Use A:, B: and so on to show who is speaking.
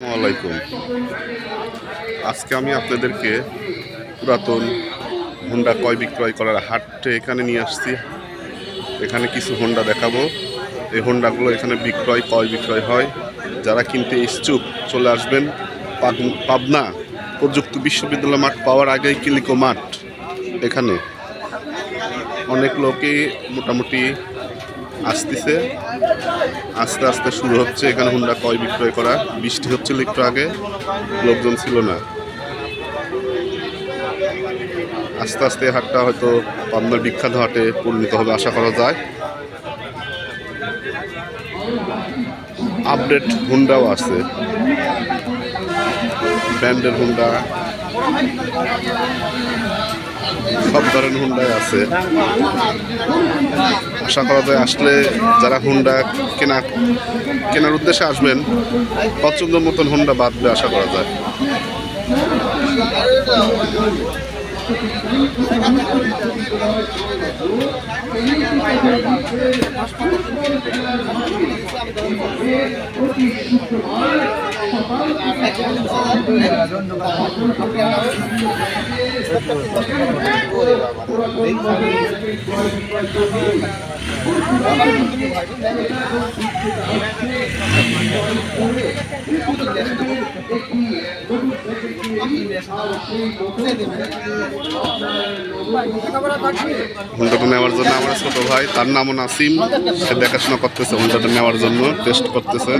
A: আসসালামাইকুম আজকে আমি আপনাদেরকে পুরাতন হোন্ডা ক্রয় বিক্রয় করার হাটে এখানে নিয়ে আসছি। এখানে কিছু হোন্ডা দেখাবো। এই হোন্ডাগুলো এখানে বিক্রয়, ক্রয় বিক্রয় হয়। যারা কিনতে ইচ্ছুক চলে আসবেন পাব- পাবনা প্রযুক্তি বিশ্ববিদ্যালয় মাঠ পাওয়ার আগেই কিলিকো মাঠ এখানে। অনেক লোকই মোটামুটি আসতেছে। আস্তে আস্তে শুরু হচ্ছে এখানে হুন্ডা কয় বিক্রয় করা। বৃষ্টি হচ্ছিল একটু আগে, লোকজন ছিল না। আস্তে আস্তে হাটটা হয়তো পাবনার বিখ্যাত হাটে পরিণত হবে আশা করা যায়। আপডেট হুন্ডাও আছে। ব্র্যান্ডের হুন্ডা। সব ধরনের হুন্ডাই আছে। আশা করা যায় আসলে যারা হুন্ডা কেনা কেনার উদ্দেশ্যে আসবেন, পছন্দ মতন হুন্ডা বাঁধবে আশা করা যায়। হুন্ডাটা নেওয়ার জন্য আমার ছোট ভাই, তার নামও নাসিম। সে দেখাশোনা করতেছে হুন্ডাটা নেওয়ার জন্য। টেস্ট করতেছে।